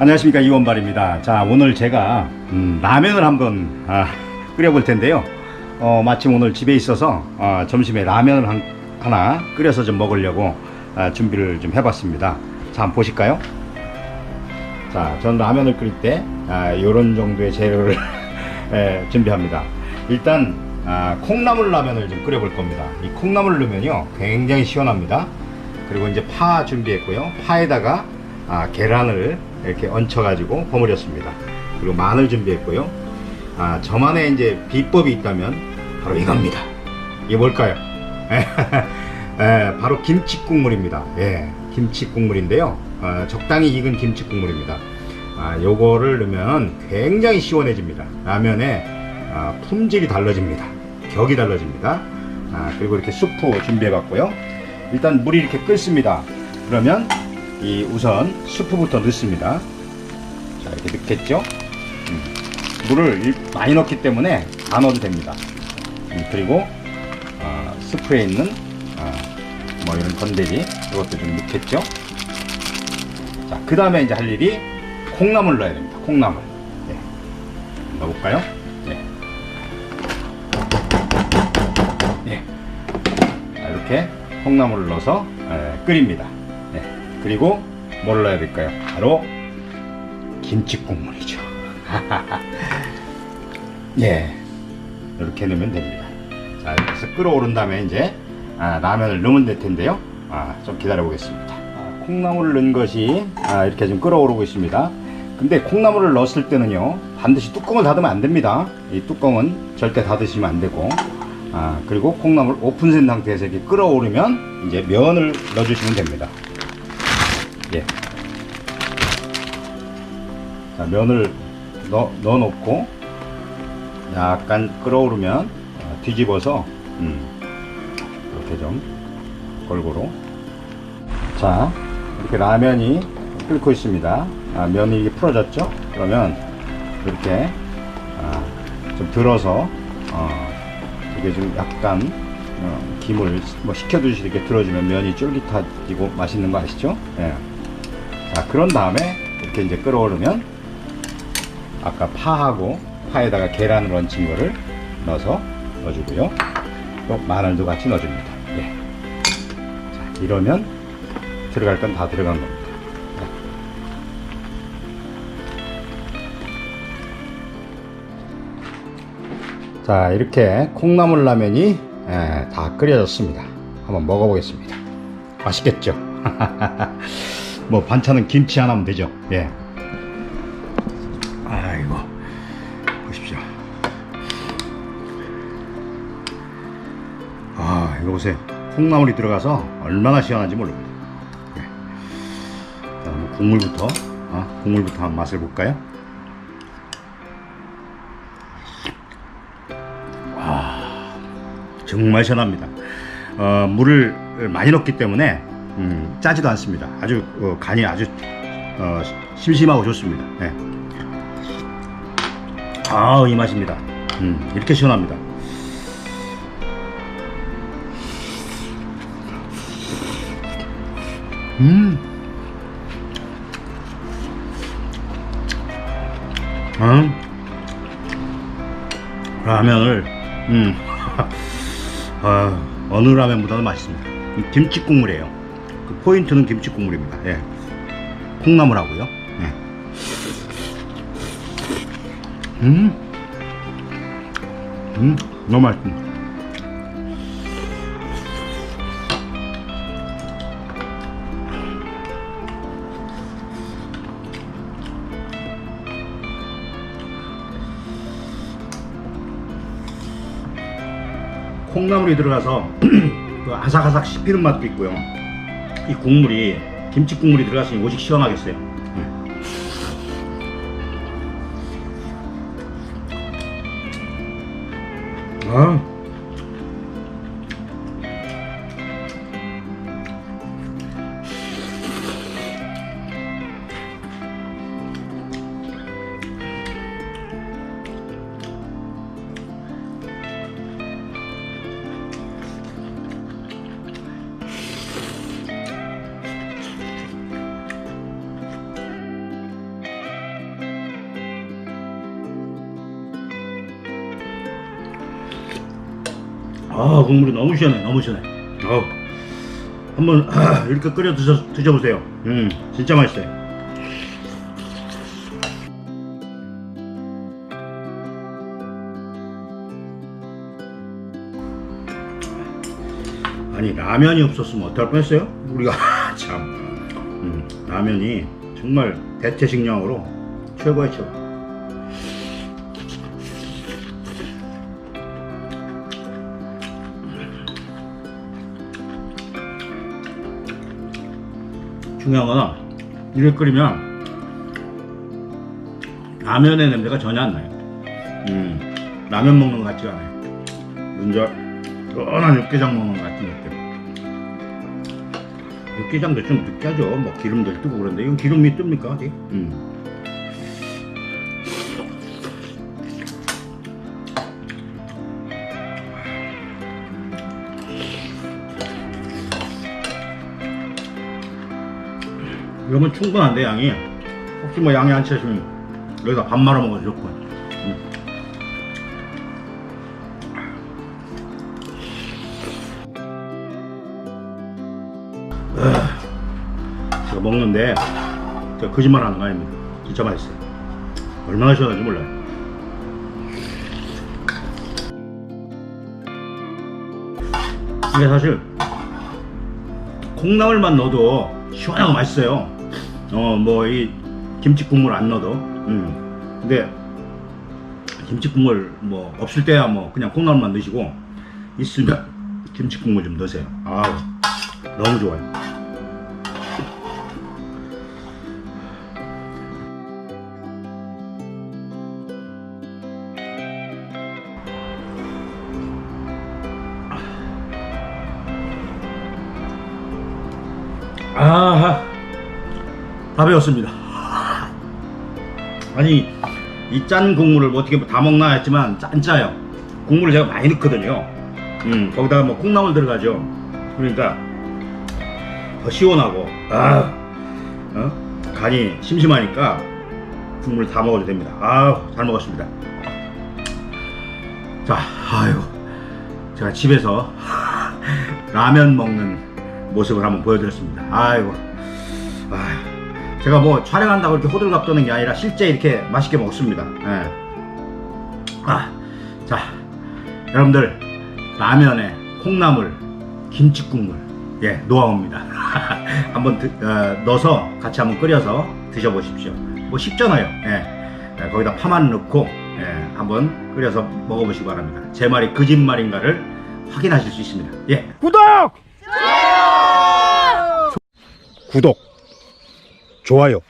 안녕하십니까 이원발입니다. 자 오늘 제가 음, 라면을 한번 아, 끓여 볼 텐데요. 어, 마침 오늘 집에 있어서 어, 점심에 라면을 한, 하나 끓여서 좀 먹으려고 아, 준비를 좀 해봤습니다. 자 한번 보실까요? 자, 전 라면을 끓일 때 아, 이런 정도의 재료를 예, 준비합니다. 일단 아, 콩나물 라면을 좀 끓여 볼 겁니다. 이 콩나물 라면이요 굉장히 시원합니다. 그리고 이제 파 준비했고요. 파에다가 아, 계란을 이렇게 얹혀가지고 버무렸습니다. 그리고 마늘 준비했고요. 아, 저만의 이제 비법이 있다면 바로 이겁니다. 이게 뭘까요? 예, 바로 김치 국물입니다. 예, 김치 국물인데요. 어, 적당히 익은 김치 국물입니다. 아, 요거를 넣으면 굉장히 시원해집니다. 라면에 아, 품질이 달라집니다. 격이 달라집니다. 아, 그리고 이렇게 수프 준비해봤고요. 일단 물이 이렇게 끓습니다. 그러면 이 우선 수프부터 넣습니다. 자 이렇게 넣겠죠? 음, 물을 일- 많이 넣기 때문에 다 넣어도 됩니다. 음, 그리고 어, 스프에 있는 어, 뭐 이런 건데기 이것도 좀 넣겠죠? 자, 그 다음에 이제 할 일이 콩나물 넣어야 됩니다. 콩나물. 네. 넣어볼까요? 네. 네. 자, 이렇게 콩나물을 넣어서 에, 끓입니다. 네. 그리고 뭘 넣어야 될까요? 바로 김치 국물이죠. 예. 이렇게 넣으면 됩니다. 자, 이렇게 끓어오른 다음에 이제 아, 라면을 넣으면 될 텐데요. 아, 좀 기다려 보겠습니다. 아, 콩나물을 넣은 것이 아, 이렇게 좀 끓어오르고 있습니다. 근데 콩나물을 넣었을 때는요, 반드시 뚜껑을 닫으면 안 됩니다. 이 뚜껑은 절대 닫으시면 안 되고, 아, 그리고 콩나물 오픈된 상태에서 이렇게 끓어오르면 이제 면을 넣어주시면 됩니다. 예. 자, 면을 넣어, 넣어놓고, 약간 끓어오르면 어, 뒤집어서, 음, 이렇게 좀 골고루. 자, 이렇게 라면이 끓고 있습니다. 아, 면이 이게 풀어졌죠? 그러면 이렇게 아, 좀 들어서 어, 이게 좀 약간 어, 김을 뭐 식혀두시 이렇게 들어주면 면이 쫄깃하고 맛있는 거 아시죠? 예. 자, 그런 다음에 이렇게 이제 끓어오르면 아까 파하고 파에다가 계란을 얹힌 거를 넣어서 넣어주고요. 또 마늘도 같이 넣어줍니다. 예. 자, 이러면 들어갈 건 다 들어간 겁니다. 자, 이렇게 콩나물 라면이 예, 다 끓여졌습니다. 한번 먹어보겠습니다. 맛있겠죠? 뭐 반찬은 김치 하나면 되죠. 예. 아이고 보십시오. 아 이거 보세요. 콩나물이 들어가서 얼마나 시원한지 모릅니다. 예. 자, 국물부터 어, 국물부터 한번 맛을 볼까요? 와 정말 시원합니다. 어, 물을 많이 넣기 때문에 음, 짜지도 않습니다. 아주 어, 간이 아주 어, 심심하고 좋습니다. 예. 아, 이 맛입니다. 음, 이렇게 시원합니다. 음. 음. 라면을, 음. 아, 어느 라면보다도 맛있습니다. 이 김치 국물이에요. 그 포인트는 김치 국물입니다. 예. 콩나물하고요. 예. 음, 음, 너무 맛있습니다. 콩나물이 들어가서 그 아삭아삭 씹히는 맛도 있고요. 이 국물이 김치 국물이 들어갔으니 오직 시원하겠어요. 음. 아. 아 국물이 너무 시원해 너무 시원해. 어 한번 아, 이렇게 끓여 드셔, 드셔보세요. 음 진짜 맛있어요. 아니 라면이 없었으면 어떡할 뻔했어요? 우리가. 참. 음, 라면이 정말 대체식량으로 최고의 최고 중요한 건 이를 끓이면 라면의 냄새가 전혀 안 나요. 음, 라면 먹는 것 같지가 않아요. 먼저 연한 육개장 먹는 것 같은 느낌. 육개장도 좀 느끼하죠. 뭐 기름도 뜨고 그런데 이건 기름이 뜹니까 아직? 음. 이러면 충분한데 양이. 혹시 뭐 양이 안 차시면 여기다 밥 말아 먹어도 좋고 음. 아, 제가 먹는데 제가 거짓말 하는 거 아닙니다 진짜 맛있어요. 얼마나 시원한지 몰라요. 이게 사실 콩나물만 넣어도 시원하고 맛있어요. 어, 뭐, 이, 김치 국물 안 넣어도. 음. 근데, 김치 국물 뭐, 없을 때야 뭐, 그냥 콩나물만 넣으시고, 있으면 김치 국물 좀 넣으세요. 아우, 너무 좋아요. 아, 다 배웠습니다. 아니, 이 짠 국물을 뭐 어떻게 다 먹나 했지만 짠 짜요. 국물을 제가 많이 넣거든요. 음, 거기다가 뭐 콩나물 들어가죠. 그러니까 더 시원하고, 아, 어? 간이 심심하니까 국물 다 먹어도 됩니다. 아, 잘 먹었습니다. 자, 아유, 제가 집에서 라면 먹는 모습을 한번 보여드렸습니다. 아이고, 아, 제가 뭐 촬영한다고 이렇게 호들갑 떠는 게 아니라 실제 이렇게 맛있게 먹습니다. 예. 아, 자, 여러분들 라면에 콩나물, 김치국물, 예, 노하우입니다. 한번 드- 어, 넣어서 같이 한번 끓여서 드셔보십시오. 뭐 쉽잖아요. 예. 예, 거기다 파만 넣고 예, 한번 끓여서 먹어보시기 바랍니다. 제 말이 거짓말인가를 확인하실 수 있습니다. 예, 구독! 구독, 좋아요